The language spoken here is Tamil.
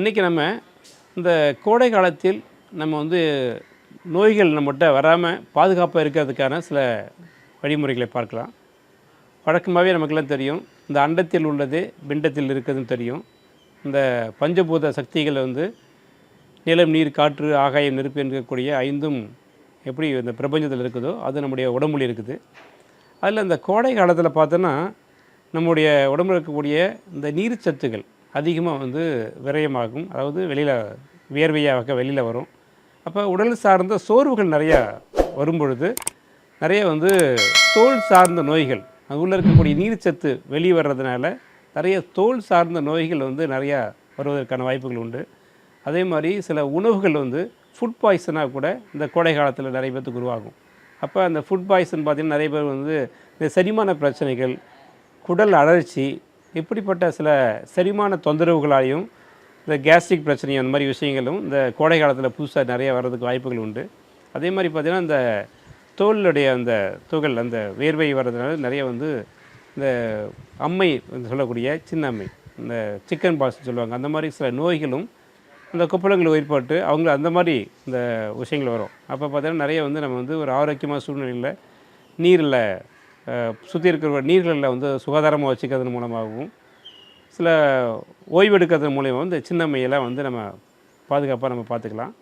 இன்றைக்கி நம்ம இந்த கோடை காலத்தில் நம்ம வந்து நோய்கள் நம்மகிட்ட வராமல் பாதுகாப்பாக இருக்கிறதுக்கான சில வழிமுறைகளை பார்க்கலாம். வழக்கமாகவே நமக்கெல்லாம் தெரியும் இந்த அண்டத்தில் உள்ளது பிண்டத்தில் இருக்கிறதுன்னு தெரியும். இந்த பஞ்சபூத சக்திகளை வந்து நிலம் நீர் காற்று ஆகாயம் நெருப்பு இருக்கக்கூடிய ஐந்தும் எப்படி இந்த பிரபஞ்சத்தில் இருக்குதோ அது நம்முடைய உடம்புல இருக்குது. அதில் இந்த கோடை காலத்தில் பார்த்தோன்னா நம்முடைய உடம்புல இருக்கக்கூடிய இந்த நீர்ச்சத்துகள் அதிகமாக வந்து விரயமாகும். அதாவது வெளியில் வியர்வையாக வெளியில் வரும். அப்போ உடல் சார்ந்த சோர்வுகள் நிறையா வரும்பொழுது நிறைய வந்து தோல் சார்ந்த நோய்கள் அது உள்ளே இருக்கக்கூடிய நீர்ச்சத்து வெளியே வர்றதுனால நிறைய தோல் சார்ந்த நோய்கள் வந்து நிறையா வருவதற்கான வாய்ப்புகள் உண்டு. அதே மாதிரி சில உணவுகள் வந்து ஃபுட் பாய்சனாக கூட இந்த கோடை காலத்தில் நிறைய பேர்த்துக்கு உருவாகும். அப்போ அந்த ஃபுட் பாய்சன் பார்த்திங்கன்னா நிறைய பேர் வந்து இந்த செரிமான பிரச்சனைகள் குடல் அழற்சி இப்படிப்பட்ட சில செரிமான தொந்தரவுகளாலையும் இந்த கேஸ்ட்ரிக் பிரச்சனையும் அந்த மாதிரி விஷயங்களும் இந்த கோடை காலத்தில் புதுசாக நிறைய வர்றதுக்கு வாய்ப்புகள் உண்டு. அதே மாதிரி பார்த்திங்கன்னா இந்த தோலுடைய அந்த துகள் அந்த வேர்வை வர்றதுனால நிறைய வந்து இந்த அம்மை சொல்லக்கூடிய சின்ன அம்மை இந்த சிக்கன் பாக்ஸ் சொல்லுவாங்க. அந்த மாதிரி சில நோய்களும் இந்த கொப்பளங்கள் ஏற்பட்டு அவங்க அந்த மாதிரி இந்த விஷயங்கள் வரும். அப்போ பார்த்தீங்கன்னா நிறைய வந்து நம்ம வந்து ஒரு ஆரோக்கியமான சூழ்நிலையில் நீரில் சுற்றி இருக்கிற நீர்களில் வந்து சுகாதாரமாக வச்சுக்கிறது மூலமாகவும் சில ஓய்வெடுக்கிறது மூலயமா வந்து சின்ன மையெல்லாம் வந்து நம்ம பாதுகாப்பாக நம்ம பார்த்துக்கலாம்.